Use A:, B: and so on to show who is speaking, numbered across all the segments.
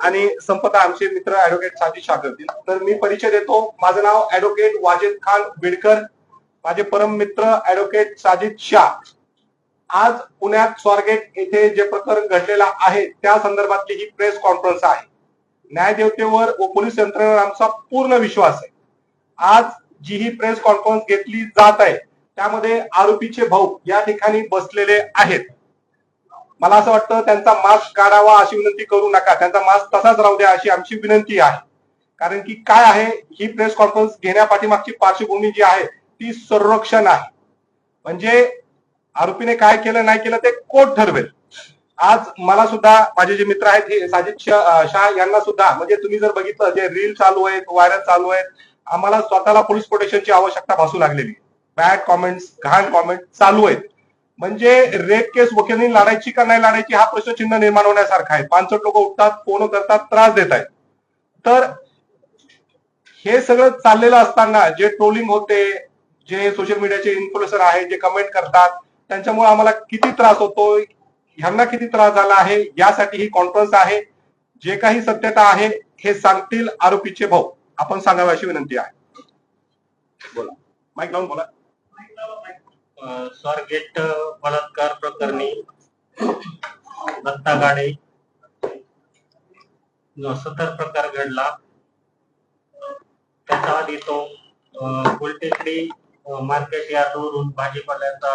A: आणि संपदा आमचे मित्र ऍडव्होकेट साजिद शाह तर मी परिचय देतो. माझं नाव ऍडव्होकेट वाजेद खान बिडकर माझे परम मित्र ऍडव्होकेट साजिद शाह. आज पुण्यात स्वारगेट येथे जे प्रकरण घडलेलं आहे त्या संदर्भातली ही प्रेस कॉन्फरन्स आहे. न्यायदेवतेवर व पोलीस यंत्रणेवर आमचा पूर्ण विश्वास आहे. आज जी ही प्रेस कॉन्फरन्स घेतली जात आहे त्यामध्ये आरोपीचे भाऊ या ठिकाणी बसलेले आहेत. मला असं वाटतं त्यांचा मास्क काढावा अशी विनंती करू नका. त्यांचा मास्क तसाच राहू द्या अशी आमची विनंती आहे. कारण की काय आहे ही प्रेस कॉन्फरन्स घेण्यापाठीमागची पार्श्वभूमी जी आहे ती संरक्षण आहे. म्हणजे आरोपीने काय केलं नाही केलं ते कोर्ट ठरवेल. आज मला सुद्धा माझे जे मित्र आहेत हे साजिद शाह यांना सुद्धा म्हणजे तुम्ही जर बघितलं जे रील चालू आहेत व्हायरल चालू आहेत आम्हाला स्वतःला पोलीस प्रोटेक्शनची आवश्यकता भासू लागलेली. बॅड कॉमेंट्स घाण कॉमेंट चालू आहेत. म्हणजे रेप केस वकिलांनी लढायची का नाही लढायची हा प्रश्नचिन्ह निर्माण होण्यासारखा आहे. पानसट लोक उठतात फोन करतात त्रास देत आहेत. तर हे सगळं चाललेलं असताना जे ट्रोलिंग होते जे सोशल मीडियाचे इन्फ्लुएन्सर आहेत जे कमेंट करतात त्यांच्यामुळे आम्हाला किती त्रास होतो ह्यांना किती त्रास झाला आहे यासाठी ही कॉन्फरन्स आहे. जे काही सत्यता आहे हे सांगतील आरोपीचे भाऊ. आपण सांगावे अशी विनंती आहे. बोला. माईक लावून बोला.
B: स्वारगेट बलात्कार प्रकरणी दत्ता गाडे जो सतर प्रकार घडला त्याच्या आधी तो फुलटेकडी मार्केट यार्डवरून भाजीपाल्याचा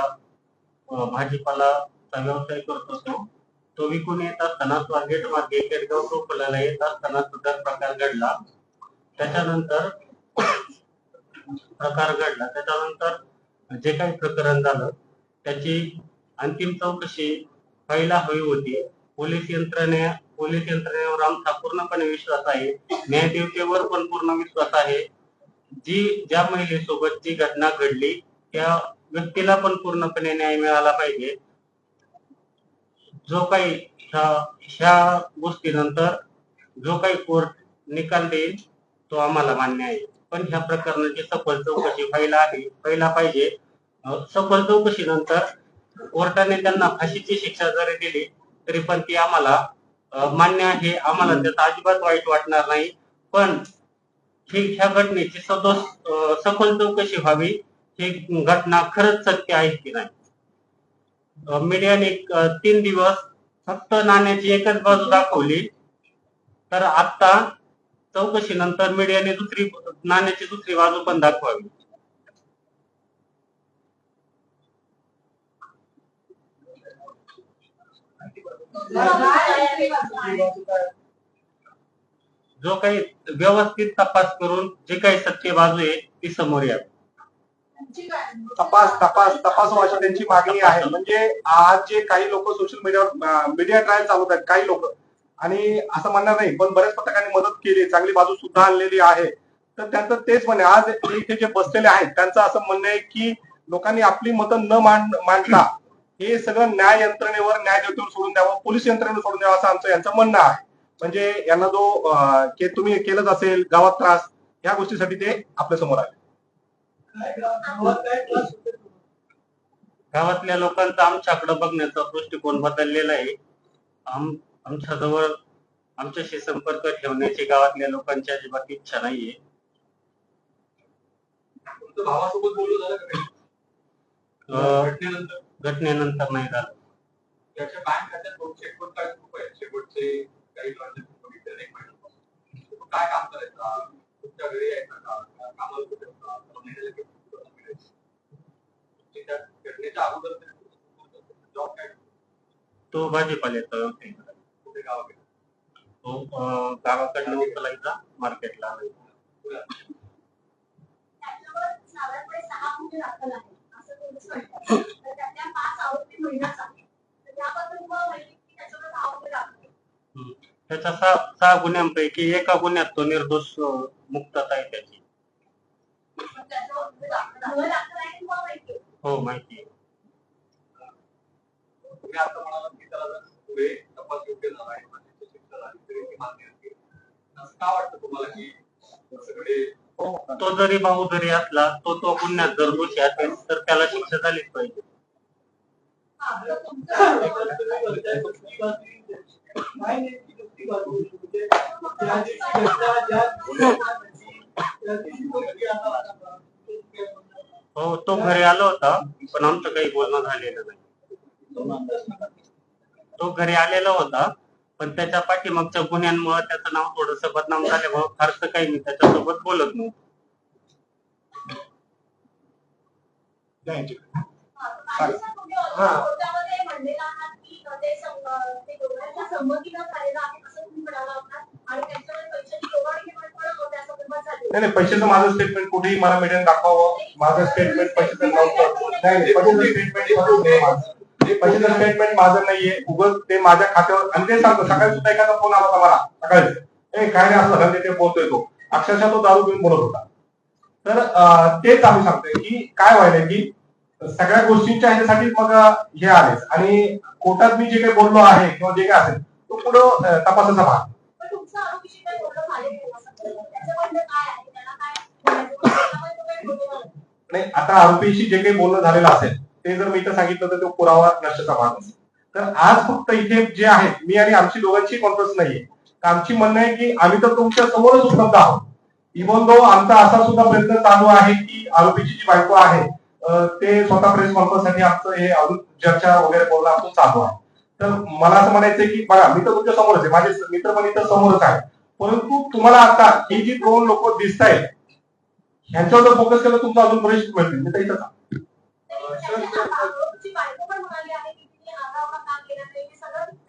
B: भाजीपालाचा व्यवसाय करत असतो तो विकून येत असताना स्वारगेट मार्गे केडगाव टोपल्याला येत असताना सदर प्रकार घडला. त्याच्यानंतर प्रकार घडला. त्याच्यानंतर जे काही प्रकरण झालं त्याची अंतिम चौकशी व्हायला हवी होती. पोलीस यंत्रणे पोलीस यंत्रणेवर आमचा पूर्णपणे विश्वास आहे. न्यायदेवतेवर पण पूर्ण विश्वास आहे. जी ज्या महिलेसोबत जी घटना घडली त्या व्यक्तीला पण पूर्णपणे न्याय मिळाला पाहिजे. जो काही ह्या ह्या गोष्टीनंतर जो काही कोर्ट निकाल देईल तो आम्हाला मान्य आहे. पण ह्या प्रकरणाची सखोल चौकशी व्हायला हवी व्हायला पाहिजे. सखोल चौकशीनंतर कोर्टाने त्यांना फाशीची शिक्षा जरी दिली तरी पण ती आम्हाला मान्य आहे. आम्हाला त्याचा अजिबात वाईट वाटणार नाही. पण ही ह्या घटनेची सदोष सखोल चौकशी व्हावी ही घटना खरंच सत्य आहे की नाही? मीडियाने तीन दिवस फक्त नाण्याची एकच बाजू दाखवली. तर आता चौकशीनंतर मीडियाने दुसरी नाण्याची दुसरी बाजू पण दाखवावी. जो काही व्यवस्थित तपास करून जे काही सत्य बाजू आहे ती समोर यावी
A: तपास तपास तपास व्हायची त्यांची मागणी आहे. म्हणजे आज जे काही लोक सोशल मीडियावर मीडिया ट्रायल चालवत आहेत काही लोक आणि असं म्हणणार नाही पण बऱ्याच पत्रकारांनी मदत केली चांगली बाजू सुद्धा आणलेली आहे. तर त्यांचं तेच म्हणे आज इथे जे बसलेले आहेत त्यांचं असं म्हणणं आहे की लोकांनी आपली मतं न मांडता हे सगळं न्याय यंत्रणेवर न्यायदेवतेवर सोडून द्यावं पोलीस यंत्रणेवर सोडून द्यावं असं आमचं यांचं म्हणणं आहे. म्हणजे यांना जो के तुम्ही केलंच असेल गावात त्रास या गोष्टीसाठी ते आपल्यासमोर आले.
B: गावातल्या लोकांचा आमच्याकडे बघण्याचा दृष्टिकोन बदललेला आहे. आमच्याजवळ आमच्याशी संपर्क ठेवण्याची गावातल्या लोकांची अजिबात इच्छा नाहीये
C: भावासोबत बोलू झालं का काही?
B: अं,
C: घटनेनंतर
B: घटनेनंतर नाही झालं
C: त्याच्या बँक खात्यात शेवटचे काही ट्रान्झॅक्शन बघितले नाही महिन्यापासून. तुम्ही काय काम करायचा तुमच्या घरी यायचा का का कामाला कुठे होता? का महिन्याला किती पगार मिळायचा? तुमची त्या घटनेच्या अगोदर जॉब काय
B: तो भाजीपाल्याचा व्यवसाय करायचा.
C: कुठे गावाकडे
B: तो अं, गावाकडनं उचलायचा मार्केटला. त्याच्या सहा सहा गुन्ह्यांपैकी एका गुन्ह्यात तो निर्दोष मुक्तता आहे त्याची. हो माहिती आहे.
C: योग्य झाला आहे असते असं का वाटतं तुम्हाला की सगळे
B: तो जरी भाऊ जरी असला तो तो गुन्ह्यात जर दोषी असेल तर त्याला शिक्षा झालीच पाहिजे.
D: हो
C: तो घरी आला होता
B: पण आमचं काही बोलणं झालेलं नाही. तो घरी आलेला होता पण त्याच्या पाठीमागच्या गुन्ह्यांमुळे त्याचं नाव थोडस बदनाम झाल्यामुळे फारसं काही मी त्याच्यासोबत बोलत नव्हतो
A: नाही नाही पैशाचं माझं स्टेटमेंट कुठेही मला मीडिया दाखवावं. माझं स्टेटमेंट पैशाचं नव्हतं. नाही नाही, पैशाचं स्टेटमेंट पैशाचं स्टेटमेंट माझं नाहीये. उगच ते माझ्या खात्यावर आणि ते सांगतो सकाळी सुद्धा एखादा फोन आला होता मला. सकाळी. ए काय नाही असं ते बोलतोय तो. अक्षरशः तो दारू पिऊन बोलत होता. तर तेच आम्ही सांगतोय की काय व्हायलंय की सगळ्या गोष्टींच्या ह्याच्यासाठी मग हे आलेच. आणि कोर्टात मी जे काही बोललो आहे किंवा जे काही असेल तो पुढं तपासाचा भाग.
D: नाही. नाही
A: आता आरोपीशी जे काही बोलणं झालेलं असेल ते जर मी इथं सांगितलं तर तो पुरावा नष्टचा भाग असेल तर आज फक्त इथे जे आहे मी आणि आमची दोघांची कॉन्फरन्स नाहीये. तर आमची म्हणणं आहे की आम्ही तर तुमच्या समोरच उपलब्ध आहोत. इव्हन दो आमचा असा सुद्धा प्रयत्न चालू आहे की आरोपीची जी बायको आहे ते स्वतः प्रेस कॉन्फरन्ससाठी आमचं हे अजून चर्चा वगैरे बोलणं आमचं चालू आहे. तर मला असं म्हणायचं की बघा मी तर तुमच्या समोरच आहे. माझे मित्र पण इथं समोरच आहे परंतु तुम्हाला आता ही जी दोन लोक दिसत आहेत ह्यांच्यावर जर फोकस केलं तुमचा अजून बरेच मिळतील. मी तर
D: इथं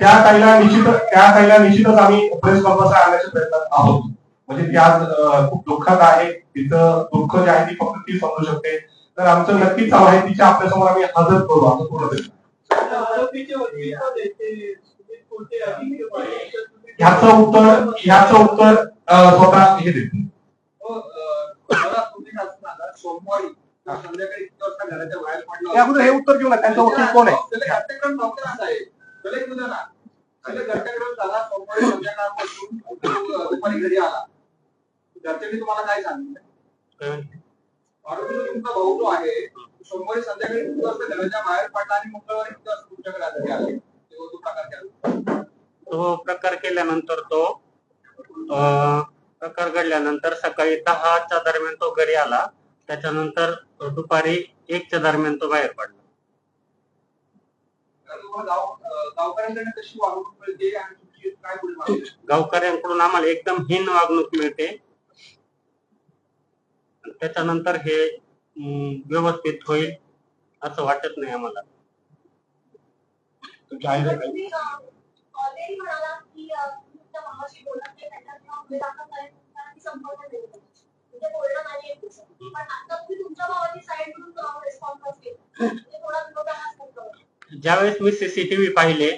A: त्या ताईला निश्चित त्या ताईला निश्चितच आम्ही प्रेस कॉन्फरन्स आणण्याच्या प्रयत्नात आहोत. म्हणजे ती आज खूप दुःखात आहे. तिचं दुःख जे आहे ती फक्त ती समजू शकते. तर आमचं नक्कीच चालू आहे. तिच्या आपल्यासमोर आम्ही हजर करू. आमचं पूर्ण प्रयत्न
C: आरोपीचे
A: ह्याचं उत्तर ह्याचं उत्तर स्वतः हे देतील.
C: सोमवारी संध्याकाळी किती वाजता घराच्या बाहेर पडला.
A: त्या अगोदर हे उत्तर घेऊ ना त्यांचा वकील कोण आहे?
C: त्याला घटनाक्रम नव्हता असा आहे. त्याला एक मुद्दा ना. त्याला घटनाक्रम झाला सोमवारी संध्याकाळपासून तो दुपारी घरी आला. घरच्यांनी तुम्हाला काय सांगितलं?
B: काय म्हणते?
C: आरोपी जो तुमचा भाऊ जो आहे सोमवारी संध्याकाळी किती वाजता घराच्या बाहेर पडला आणि मंगळवारी किती वाजता तुमच्याकडे घरी आले? तेव्हा तो प्रकार केला.
B: तो प्रकार केल्यानंतर तो प्रकार घडल्यानंतर सकाळी दहाच्या दरम्यान तो घरी आला. त्याच्यानंतर दुपारी एकच्या दरम्यान तो बाहेर पडला? गावकऱ्यांकडून आम्हाला एकदम हीन वागणूक मिळते. त्याच्यानंतर हे व्यवस्थित होईल असं वाटत नाही आम्हाला.
D: की म्हणजे बोलणं नाही आहे तुमचं. पण आता तुम्ही तुमच्या भावाची साईड म्हणून रिस्पॉन्स केला म्हणजे थोडा विरोधाभास करतो
B: ज्यावेळेस मी सीसीटीव्ही पाहिले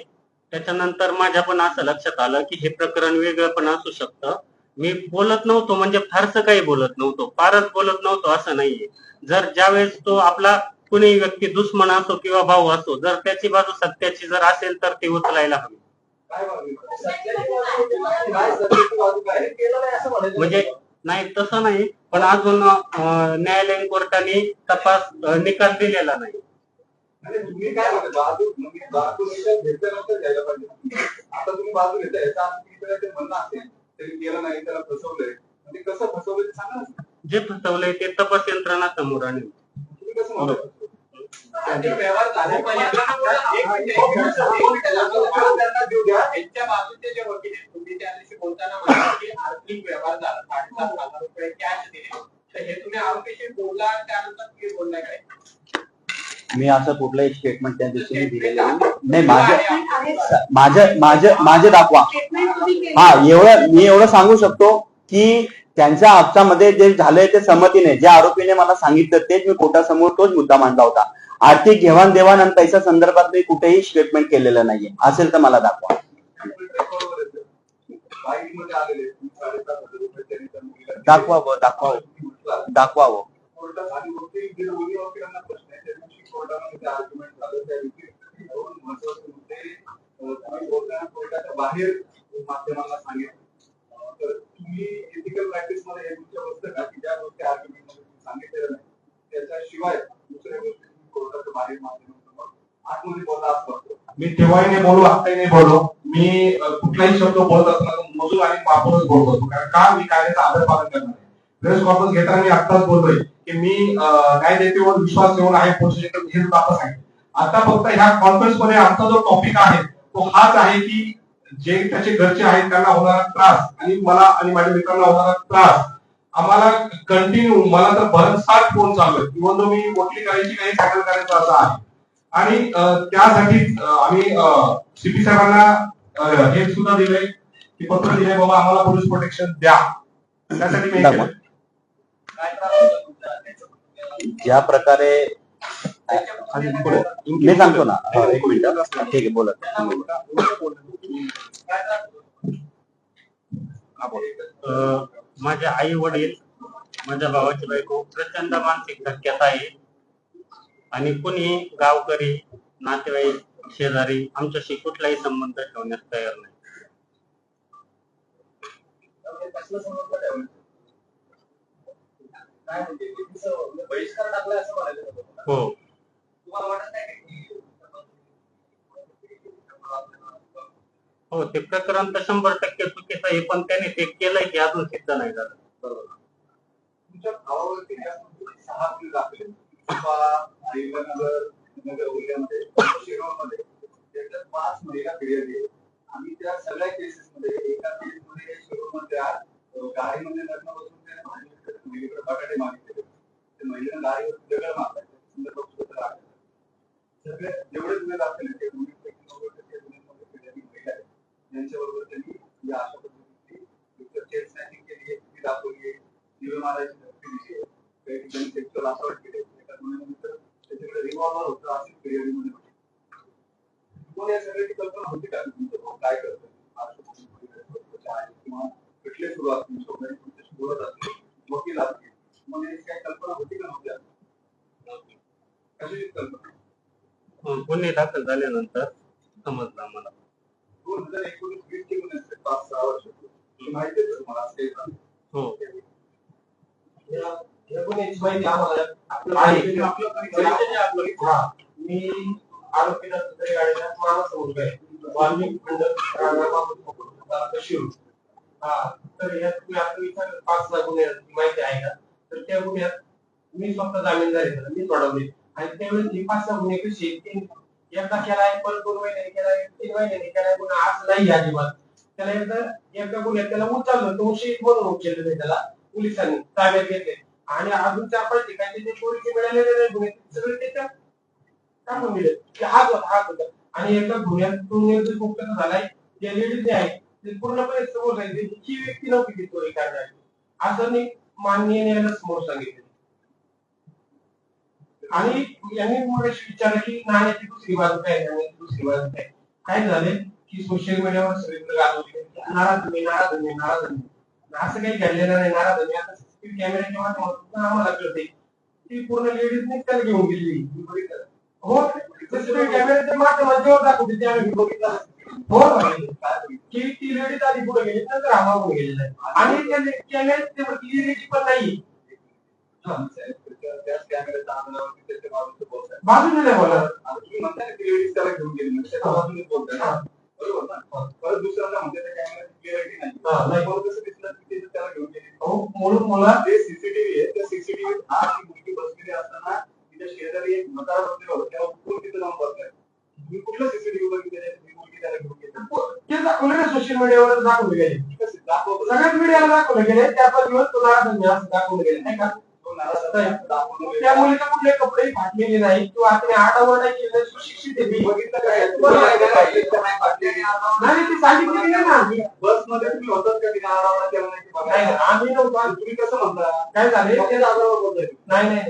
B: त्याच्यानंतर माझ्या पण असं लक्षात आलं की हे प्रकरण वेगळं पण असू शकतं. मी बोलत नव्हतो म्हणजे फारसं काही बोलत नव्हतो. फारच बोलत नव्हतो असं नाहीये. जर ज्यावेळेस तो आपला कुणी व्यक्ती दुश्मन असो किंवा भाऊ असो जर त्याची बाजू सत्याची जर असेल तर ती उचलायला हवी?
C: हे
B: म्हणजे नाही तसं नाही. पण अजून न्यायालयीन कोर्टाने तपास निकाल दिलेला नाही.
C: आणि तुम्ही काय म्हणता? पाहिजे. आता तुम्ही बाजू घेताय याचा अर्थ तुम्ही ते म्हणणं असेल तरी केलं नाही त्याला फसवलंय. म्हणजे कसं फसवलंय सांगा.
B: जे फसवलंय ते तपास यंत्रणा समोर आणेल.
C: तुम्ही कसं म्हणता? त्यांना देऊ द्या त्यांच्या बाजूचे जे वकील आहेत तुम्ही त्या दिवशी बोलताना म्हणाला की आर्थिक व्यवहार झाला साडेसात हज़ार रुपये कॅश दिले तर हे तुम्ही आरोपीशी बोलला त्यानंतर तुम्ही बोललाय काय
E: मी असं कुठलंही स्टेटमेंट त्या दिवशी दिलेलं नाही. नाही माझं माझं माझं माझं दाखवा हा एवढं मी एवढं सांगू शकतो की त्यांच्या आपसामध्ये जे झालंय ते संमतीने ज्या आरोपीने मला सांगितलं तेच मी कोर्टासमोर तोच मुद्दा मांडला होता. आर्थिक घेवाण देवाण आणि पैसा संदर्भात मी कुठेही स्टेटमेंट केलेलं नाहीये. असेल तर मला दाखवा.
C: बाईकमध्ये आलेले
E: दाखवावं. दाखवावं. दाखवावं
C: बाहेर माध्यमांना सांगितलं तुम्ही एथिकल प्रॅक्टिसमध्ये हे तुमच्या बसतं का की ज्या गोष्टी आर्ग्युमेंटमध्ये तुम्ही सांगितलेल्या नाही त्याच्याशिवाय दुसऱ्या गोष्टी तुम्ही कोर्टाच्या बाहेर माध्यमांसमोर आतमध्ये बोलला असं वाटतं
F: मी तेव्हाही नाही बोलू आत्ताही नाही बोललो मी कुठलाही शब्द बोलत असताना तो मोजून आणि वापरूनच बोलतो कारण का मी कायद्याचा आदर पालन करणार प्रेस कॉन्फरन्स घेताना मी आत्ताच बोलतोय की मी अ, न्यायदेतेवर विश्वास ठेवून आहे पोलीस स्टेशन हे सुद्धा आता सांगितलं आता फक्त ह्या कॉन्फरन्समध्ये आमचा जो टॉपिक आहे तो हाच आहे की जे त्याचे घरचे आहेत त्यांना होणारा त्रास. आणि मला आणि माझ्या मित्रांना होणारा त्रास. आम्हाला कंटिन्यू मला तर भरमसाठ फोन चालू आहे इव्हन तो मी मोठी करायची काही हँडल करायचं असं आहे. आणि त्यासाठी आम्ही सीपी साहेबांना हे सुद्धा दिलंय की पत्र दिलंय बाबा आम्हाला पोलीस प्रोटेक्शन द्या. त्यासाठी
A: ज्या प्रकारे. मी सांगतो ना. एक मिनिट. ठीक आहे बोला.
B: माझे आई वडील माझ्या भावाची बायको प्रचंड मानसिक धक्क्यात आहे. आणि कुणी गावकरी नातेवाईक शेजारी आमच्याशी कुठलाही संबंध ठेवण्यास तयार नाही.
C: त्यामुळे कसलं समजलं त्यावेळेस? काय म्हणजे नेहमीचं बहिष्कार टाकलाय असं म्हणायचं होतं तुम्हाला?
B: हो
C: तुम्हाला वाटत नाही का की
B: हो ते प्रकरण तर शंभर टक्के चुकीचं आहे पण त्याने ते केलंय की अजून सिद्ध नाही झालं
C: बरोबर. तुमच्या भावावरती यापूर्वी सहा गुन्हे दाखले आहेत. कुपा, अहिल्यानगर, नगर उल्ह्यामध्ये, शिरोळमध्ये त्याच्यात पाच महिला फिर्यादी आहेत. आणि त्या सगळ्या केसेस मध्ये एका केस मध्ये शिरोळमधल्या अं, गाडीमध्ये लग्न बसून त्याने भांडण केलं, मुलीकडे बटाटे मागितले त्या महिलेनं गाडीवर दगड मारला त्या संदर्भात सुद्धा दाखल आहे. सगळे जेवढे गुन्हे दाखल आहेत ते गुन्ह्यांपैकी नव्वद टक्के गुन्ह्यांमध्ये फिर्यादी महिला आहेत. यांच्याबरोबर त्यांनी या अशा पद्धतीची एकतर चेन स्नॅचिंग केली आहे ती दाखवली आहे दिवे मारायची धमकी दिली आहे काही ठिकाणी सेक्शुअल असॉल्ट केले एका गुन्ह्यानंतर त्याच्याकडे रिव्हॉल्वर होतं अशी फिर्यादीमध्ये होती तुम्हाला या सगळ्याची कल्पना होती का की तुमचं भाऊ काय करतो किंवा कुठले सुरू असतील शोधण्याची तुमच्याशी बोलत असतील वकील असतील तुम्हाला याची काही कल्पना होती का नव्हत्या कशाची कल्पना
B: अं, गुन्हे दाखल झाल्यानंतर समजलं आम्हाला.
C: दोन हजार एकोणीस वीस चे गुन्हे असतात पाच सहा वर्ष माहिती आहे तुम्हाला?
B: हो.
F: या या गुन्ह्याची माहिती आम्हाला
C: आपलं
F: आहे.
C: परिचय- आपलं परिचय आहे आपलं
F: हा. मी आरोपीला दुसऱ्या गाडीला माणूस मुलगा आहे वाल्मिक खंड राणा शिव हा. तर यात तुम्ही आता पाच गुन्ह्याची माहिती आहे का? तर त्या गुन्ह्यात मी स्वतः जामीनदार आहे. मी सोडवले आणि त्यावेळेस ही पाच सहा गुन्हे कशी तीन एकदा केलाय परत दोन महिन्याने केलाय तीन महिन्याने केलाय गुन्हा आज नाही अजिबात. त्याला एकदा एकदा गुन्ह्यात त्याला उचललं तो शहीद म्हणून उचललं नाही त्याला पोलिसांनी ताब्यात घेतले. आणि अजून चार पाच ठिकाणी ते चोरीचे मिळालेले नाही गुन्हे सगळे त्याच्या टाकून दिले. की हात होता हात होता. आणि एका गुन्ह्यातून निर्देश मुक्त झालाय जे लेडीज आहे ते पूर्णपणे समोर सांगितले ही व्यक्ती नव्हती ती चोरी करणारी. असं मी माननीय न्यायालयाला समोर सांगितले आणि यांनी मग विचारलं की नाण्याची दुसरी बाजू काय आहे, नाण्याची दुसरी बाजू काय आहे. काय झाले की सोशल मीडियावर सगळीकडे गाजवले. नाराज तुम्ही नाराज तुम्ही नाराज तुम्ही असं काही घडलेलं नाही नाराज तुम्ही आता सीसीटीव्ही कॅमेऱ्याच्या माध्यमातून आम्हाला कळते ती. पूर्ण लेडीजने त्याला घेऊन गेली. बघितलं. हो सीसीटीव्ही कॅमेऱ्याच्या माध्यमात जेव्हा दाखवते ते आम्ही बघितलं. हो की ती लेडीज आधी पुढे गेली नंतर आम्हाला मागून गेलेला. आहे आणि त्या कॅमेऱ्यात क्लिअरिटी पण नाही.
C: त्याच
F: बाजूने बोला.
C: आता तुम्ही म्हणताय ना की लेडीज त्याला घेऊन गेली बाजूने बोलताय ना. बरोबर ना परत दुसऱ्यांदा म्हणते त्या कॅमेऱ्याची क्लिअरिटी नाही
F: हा, नाही.
C: परत कसं दिसलं की ते त्याला घेऊन गेली
F: हो म्हणून मला
C: जे सीसीटीव्ही आहे त्या सीसीटीव्ही आज ती मुलगी बसलेली असताना तिच्या शेजारी एक मतार बसलेला होता. तेव्हा कोण तिथं जाऊन बसलाय तुम्ही कुठलं सीसीटीव्ही बघितलं ही मुलगी त्याला घेऊन गेली.
F: ते दाखवले ना सोशल मीडियावर दाखवले गेले? सगळ्याच मीडियाला दाखवले गेले. त्या पण दिवस तो दाखवले गेले नाही का
C: तो नाराज आहे. दाखवलं
F: त्या मुलीला कुठले कपडे फाटलेले नाही किंवा तिने आठावडा केलं सुशिक्षित आहे?
C: नाही.
F: नाही ती सांगितलेली नाही ना.
C: बसमध्ये तुम्ही होतात का तिने आरावडा केला नाही
F: नाही नाही? आम्ही नव्हतो.
C: तुम्ही कसं म्हणता?
F: काय झाले?
C: आधारावर बोलताय.
F: नाही नाही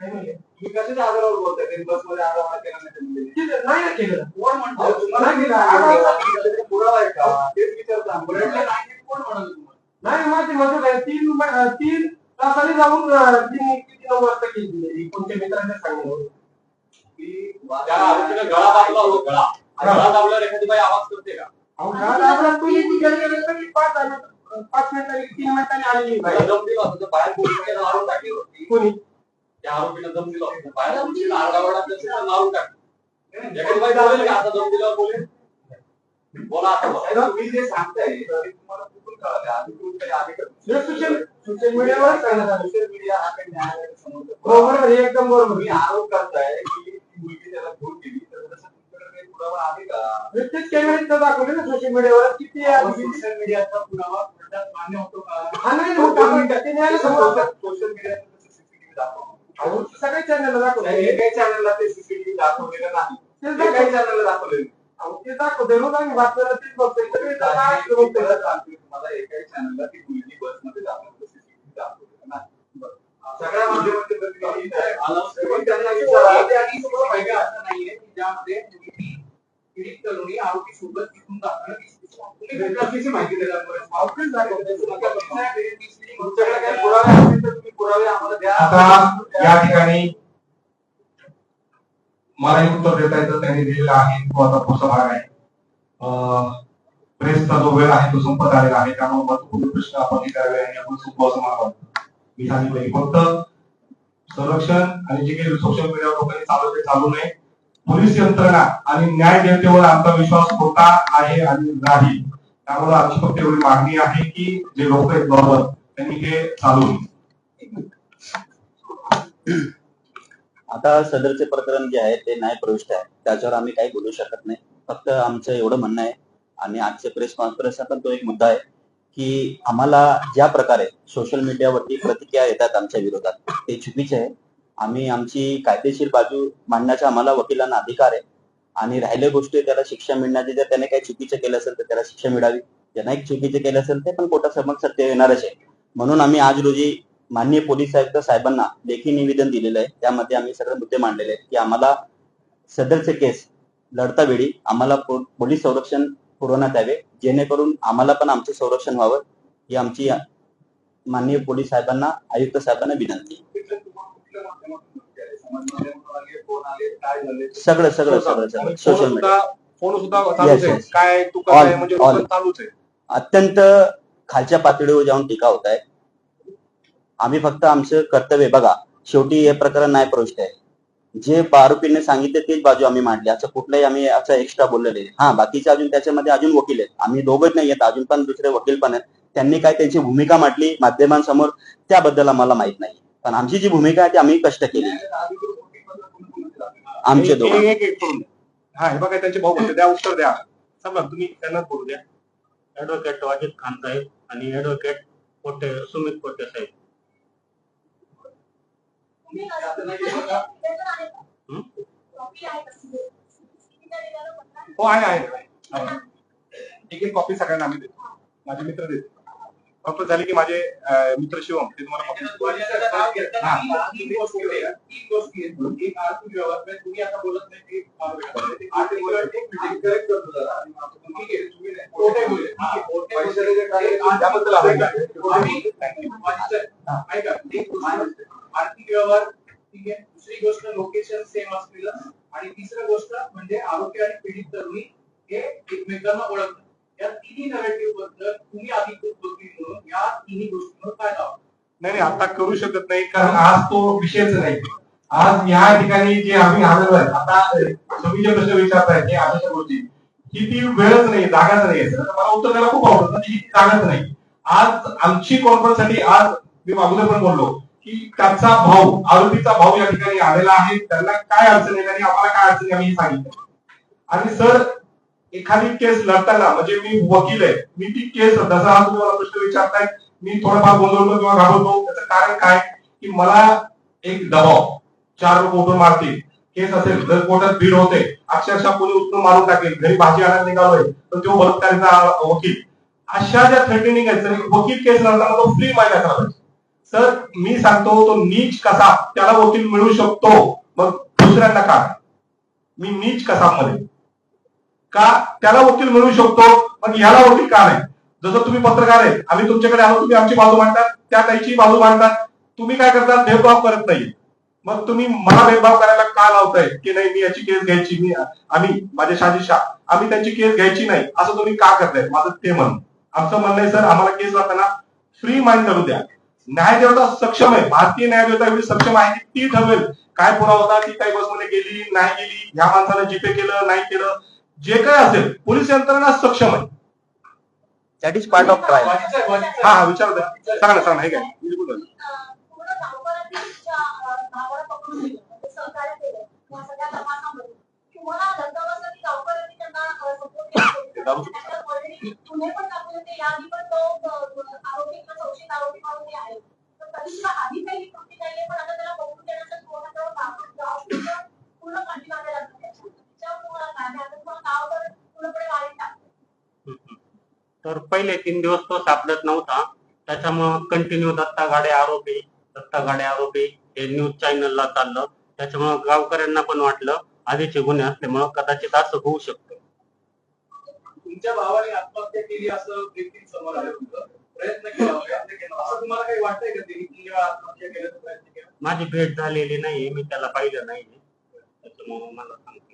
F: नाही?
C: तुम्ही कशाच्या आधारावर बोलताय? त्यांनी बसमध्ये आरावडा केला नाही ते मुलीने?
F: केलं, नाही ना केलं.
C: कोण म्हणतो?
F: नाही
C: पुरावा आहे का? तेच विचारता नाही
F: नाही माझी मदत आहे. तीन तीन तासाने जाऊन तीन किती नऊ वाजता केली कोणत्या मित्राच्या सांगण्यावर
C: की
G: त्या आरोपीने गळा दाबला हो गळा. आणि गळा दाबल्यावर एखादी बाई आवाज करते का?
F: अहो, गेले तरी पाच आले- पाच मिनिटांनी तीन मिनिटांनी आलेली बाई.
G: त्याला दम दिला होता बाहेर पोलिसांनी मारून टाकली होती.
F: कोणी?
G: त्या आरोपीने दम दिला होता. बाहेर आरडाओरडा मारून टाकली. बाई बोलेल का? आता दोन दिल्यावर बोलेल. बोला आता.
C: तुम्ही जे सांगताय तुम्हाला
A: सोशल मीडियावर
C: सोशल मीडिया हा काही न्यायालयाच्या समोर
A: बरोबर एकदम बरोबर
C: मी आरोप करताय की ती मुलगी त्याला फोन केली तर तसं तुमच्याकडे काही पुरावा आहे का
A: दाखवले ना सोशल मीडियावर किती आहे
C: सोशल मीडियाचा पुरावा कोर्टात मान्य होतो का
A: हा, नाही, होतो. आपण ते न्यायालयासमोर
C: सोशल मीडियाचा सीसीटीव्ही दाखवा
A: सगळ्या चॅनलला दाखवले
C: नाही, हे काही चॅनलला ते सीसीटीव्ही दाखवलेलं नाही
A: ते
C: काही चॅनलला दाखवलेलं नाही.
A: अहो, ते दाखवते आम्ही तेच बघतोय सगळे जण
C: आणि मी
A: बघतोय.
C: तुम्हाला एकाही चॅनलला ती मुलगी बसमध्ये सगळ्या माध्यमांचे प्रतिनिधी त्यांना विचारा.
G: आणि तुम्हाला माहिती असं नाहीये की ज्यामध्ये मुलगी पीडित तरुणी आरोपी सोबत तिथून दाखवलं तुम्ही
C: तुम्ही कशीची माहिती देणार
A: दाखवते.
C: तुमच्याकडे काही पुरावे असतील तर तुम्ही पुरावे आम्हाला द्या
A: आता या ठिकाणी मलाही उत्तर देता येतं त्यांनी दिलेलं आहे तो आता पुढचा भाग आहे. प्रेसचा जो वेळ आहे तो संपत आलेला आहे. त्यामुळे महत्त्वपूर्ण प्रश्न आपण हे करावे आणि आपण सोपं असं मला मी सांगितलं फक्त संरक्षण आणि जे काही सोशल मीडियावर लोकांनी चालू ते चालू नये. पोलीस यंत्रणा आणि न्याय जनतेवर आमचा विश्वास होता आहे आणि नाही. त्यामुळे आमची फक्त एवढी मागणी आहे की जे लोक आहेत बरोबर त्यांनी हे चालू नये.
E: आता सदरचे प्रकरण जे आहे ते न्याय प्रविष्ट आहे. त्याच्यावर आम्ही काही बोलू शकत नाही. फक्त आमचं एवढं म्हणणं आहे आणि आजचे प्रेस कॉन्फरन्सचा पण तो एक मुद्दा आहे की आम्हाला ज्या प्रकारे सोशल मीडियावरती प्रतिक्रिया येतात आमच्या विरोधात ते चुकीचे आहे. आम्ही आमची कायदेशीर बाजू मांडण्याचा आम्हाला वकिलांना अधिकार आहे आणि राहिल्या गोष्टी त्याला शिक्षा मिळण्याची जर त्याने काही चुकीचे केलं असेल तर त्याला शिक्षा मिळावी. ज्यांना एक चुकीचे केलं असेल ते पण कोर्टासमोर सत्य येणारच आहे. म्हणून आम्ही आज रोजी माननीय पोलीस आयुक्त साहेबांना लेखी निवेदन दिलेलं आहे. त्यामध्ये आम्ही सगळे मुद्दे मांडलेले आहेत की आम्हाला सदरचे केस लढता वेळी आम्हाला पोलीस संरक्षण पुरवण्यात यावे. जेणेकरून आम्हाला पण आमचे संरक्षण व्हावं. ही आमची माननीय पोलीस साहेबांना आयुक्त साहेबांना विनंती. सगळं सगळं सगळं सगळं. सोशल मीडिया
A: फोन सुद्धा. काय तू म्हणजे चालूच आहे.
E: अत्यंत खालच्या पातळीवर जाऊन टीका होत आहे. आम्ही फक्त आमचं कर्तव्य बघा शेवटी हे प्रकरण नाही प्रविष्ट आहे. जे आरोपीने सांगितले तेच बाजू आम्ही मांडली. असं कुठलंही आम्ही असं एक्स्ट्रा बोललेले हा बाकीचे अजून त्याच्यामध्ये अजून वकील आहेत. आम्ही दोघंच नाही आहेत. अजून पण दुसरे वकील पण आहेत. त्यांनी काय त्यांची भूमिका मांडली? माध्यमांसमोर त्याबद्दल आम्हाला माहीत नाही. पण आमची जी भूमिका आहे ती आम्ही कष्ट केली. आमचे दोघं.
A: हा हे बघा त्यांचे भाऊ द्या उत्तर द्या. समजा तुम्ही त्यांना बोलू द्या.
B: ऍडव्होकेट वाजिद खान साहेब आणि ऍडव्होकेट पोटे सुमित कोटे साहेब
D: तुम्ही कसं- निवेदन आहे का?
B: हो
D: आहे
A: आहे आहे. एक एक कॉपी सगळ्यांना आम्ही देतो माझे मित्र देतो फक्त झाले की माझे मित्र शिवम ते तुम्हाला
C: आर्थिक व्यवहार. ठीक आहे, दुसरी गोष्ट लोकेशन सेम असलेलं. आणि तिसरी गोष्ट म्हणजे आरोपी आणि पीडित तरुणी हे एकमेकांना ओळखतात. या तिन्ही नरेटिव्हबद्दल तुम्ही अधिकृत वकील म्हणून या तिन्ही गोष्टींवर काय लावा
A: नाही नाही आता करू शकत नाही कारण आज तो विषयच नाही. आज या ठिकाणी जे आम्ही हजर आहे आता तुम्ही जे प्रश्न विचारताय ते अशा गोष्टी ही ती वेळच नाही जागाच नाही. मला उत्तर द्यायला खूप आवडतं पण ही जागाच नाही. आज आमची कॉन्फरन्ससाठी आज मी अगोदर पण बोललो की त्याचा भाऊ आरोपीचा भाऊ या ठिकाणी आलेला आहे त्यांना काय अडचण आहे आणि आम्हाला काय अडचण आम्ही सांगितलं. आणि सर एखादी केस लढताना म्हणजे मी वकील आहे मी ती केस जसा आज तुम्हाला प्रश्न विचारताय मी थोडाफार गोंधळतो किंवा घाबरतो त्याचं कारण काय? की मला एक दबाव चार लोक उठून मारतील. केस असेल जर कोर्टात भीड होते अक्षरशः कोणी उत्तर मारून टाकेल. घरी भाजी आणायला निघालोय तर तो बलात्कारीचा वकील. अशा ज्या थ्रेटनिंग आहेत तर वकील केस लढताना तो फ्री माहिती करावा सर मी सांगतो तो नीच कसा त्याला वकील मिळू शकतो. मग दुसऱ्यांना का मी नीच कसा मध्ये का त्याला वकील मिळू शकतो पण याला वकील का नाही? जसं तुम्ही पत्रकार आहे आम्ही तुमच्याकडे आलो तुम्ही आमची बाजू मांडतात त्या ताईची बाजू मांडतात. तुम्ही काय करता? भेदभाव करत नाही. मग तुम्ही मला भेदभाव करायला का लावताय? की नाही मी याची केस घ्यायची मी आम्ही माझ्या शाजी आम्ही त्यांची केस घ्यायची नाही असं तुम्ही का करताय? माझं ते म्हणणं. आमचं म्हणणं आहे सर आम्हाला केस जाताना फ्री माइंड करू द्या. न्याय देवता सक्षम आहे. भारतीय न्याय देवता एवढी सक्षम आहे ती ठरवेल. काय पुरावा होता? ती काही बसमध्ये गेली नाही गेली. ह्या माणसानं जीपे केलं नाही केलं. जे काय असेल पोलीस यंत्रणा सक्षम आहे.
E: That is part of trial.
A: हा हा विचार सांगा ना सांगा ना, हे काय नाही.
D: तर नाही
B: पहिले तीन दिवस तो सापडत नव्हता. त्याच्यामुळं कंटिन्यू दत्ता गाडे आरोपी दत्ता गाडे आरोपी हे न्यूज चॅनलला चाललं. त्याच्यामुळं गावकऱ्यांना पण वाटलं आधीचे गुन्हे असल्यामुळं कदाचित असं होऊ शकतं.
G: तुमच्या भावाने आत्महत्या केली असं देखील समोर आलं होतं. प्रयत्न केला असं तुम्हाला काही वाटतंय का त्यांनी तीन वेळा आत्महत्या केल्याचा प्रयत्न केला?
B: माझी भेट झालेली नाहीये मी त्याला पाहिलं नाहीये. त्याच्यामुळं मला सांगते.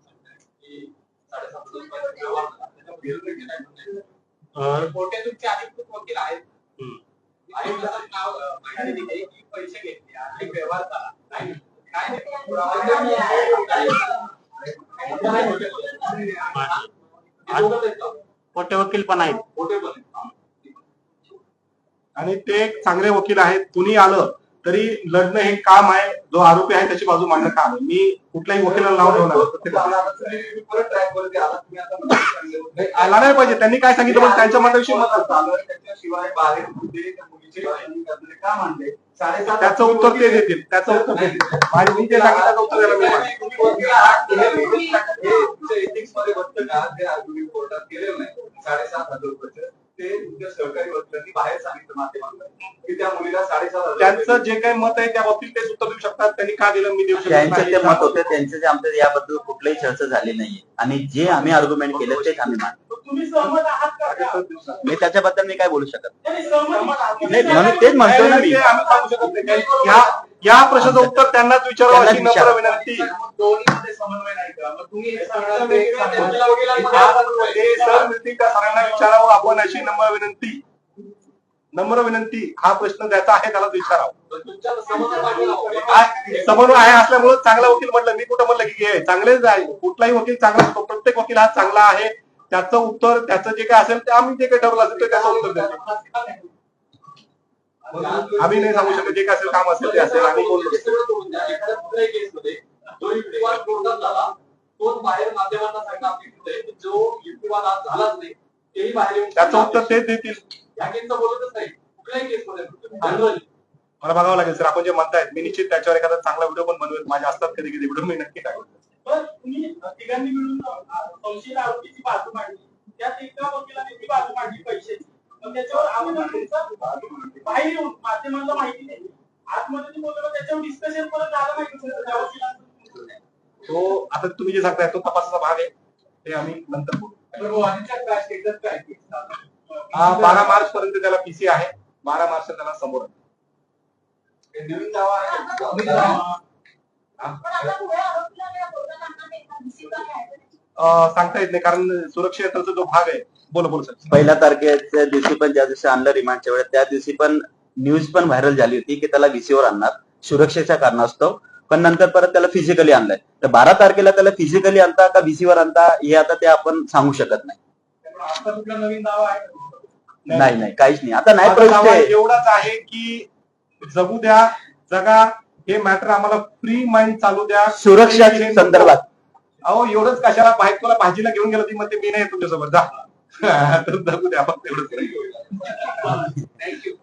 C: कोर्टे तुमचे अधिकृत वकील आहेत. आणि नाव माहिती दिली की पैसे घेतले आणि व्यवहार झाला?
B: मोठे वकील पण आहेत
C: मोठे पण.
A: आणि ते एक चांगले वकील आहेत कुणी आलं तरी लढणं हे काम आहे जो आरोपी आहे त्याची बाजू मांडणं काम आहे मी कुठल्याही वकिलाला नाव ठेवणार
C: आला
A: नाही, पाहिजे त्यांनी काय सांगितलं पण त्यांच्या मताविषयी मत
C: त्याच्याशिवाय बाहेर मुलीचे
A: त्याचं उत्तर ते देतील त्याचं उत्तर ते देतील मी ते सांगितलं उत्तर द्यायला मी
C: मध्ये का जे कोर्टात केलेलं नाही साडेसात हजार रुपये ते तुमच्या सहकारी वकिलांनी बाहेर सांगितलं माध्यमांना की त्या मुलीला साडेसात हजार
A: त्यांचं जे काही मत आहे त्या बाबतीत तेच उत्तर देऊ शकतात. त्यांनी का दिलं मी देऊ शकत
E: त्यांचं ते मत
A: नाही
E: होते त्यांचं जे आमचं याबद्दल कुठलीही चर्चा झाली नाहीये. आणि जे आम्ही आर्ग्युमेंट केलं तेच आम्ही मानतो. मी त्याच्याबद्दल मी काय बोलू शकत
G: नाही,
E: म्हणून तेच म्हणतोय ना मी.
A: या या प्रश्नाचं उत्तर त्यांनाच विचारावं अशी नम्र. विनंती.
G: हे
A: सर मिळतील त्या सरांना विचारावं आपण अशी नम्र विनंती. नम्र विनंती हा प्रश्न ज्याचा आहे त्याला विचारावं. समन्वय आहे असल्यामुळे चांगला वकील म्हटलं मी कुठं म्हणलं की हे चांगलेच आहे. कुठलाही वकील चांगला असतो. प्रत्येक वकील हा चांगला आहे. त्याचं उत्तर त्याचं जे काय असेल ते आम्ही जे काही ठरवलं असेल ते त्याचं उत्तर देतो आम्ही नाही सांगू शकत जे काय असेल काम असेल ते असेल आम्ही
C: द्या. झाला बाहेर माध्यमांना जो नाही तेही बाहेर
A: त्याचं उत्तर तेच देतील.
C: या बोलतच नाही
A: मला बघावं लागेल सर. आपण जे म्हणतायत मी निश्चित त्याच्यावर एखादा चांगला व्हिडिओ पण बनवेल माझ्या असतात कधी कधी व्हिडिओ मी नक्की टाकतो
G: पण तुम्ही तिघांनी मिळून आरोपीची बाजू मांडली. त्यात एका वकिलाने ती बाजू मांडली पैशाची पण त्याच्यावर बाहेर येऊन माध्यमांना माहिती नाही आतमध्ये जे बोललं त्याच्यावर डिस्कशन परत झालं नाही तुमचं त्या वकिलांचं.
A: तो आता तुम्ही जे सांगताय तो तपासाचा भाग आहे. ते आम्ही नंतर बोलू. हा, बारा मार्च पर्यंत त्याला पीसी आहे. बारा मार्च त्याला समोर आहे.
C: नवीन दावा आहे.
A: सांगता येत नाही कारण सुरक्षेचा जो भाग आहे बोल बोल सर.
E: पहिल्या तारखेच्या दिवशी पण ज्या दिवशी आणलं रिमांडच्या वेळेस त्या दिवशी पण न्यूज पण व्हायरल झाली होती की त्याला VC वर आणणार सुरक्षेच्या कारणास्तव. पण नंतर परत त्याला फिजिकली आणलंय. तर बारा तारखेला त्याला फिजिकली आणता का VC वर आणता हे आता ते आपण सांगू शकत नाही.
G: त्यामुळे आता कुठला नवीन दावा आहे? का?
E: नाही नाही काहीच नाही. आता नाही
A: एवढाच आहे की जगू द्या जगा हे मॅटर आम्हाला फ्री माइंड चालू द्या.
E: सुरक्षा संदर्भात.
A: अहो एवढंच कशाला बाहेर तुला भाजीला घेऊन गेलो ती म्हणते मी नाही तुमच्यासोबत जा. तर जगू द्या फक्त एवढंच
C: थँक्यू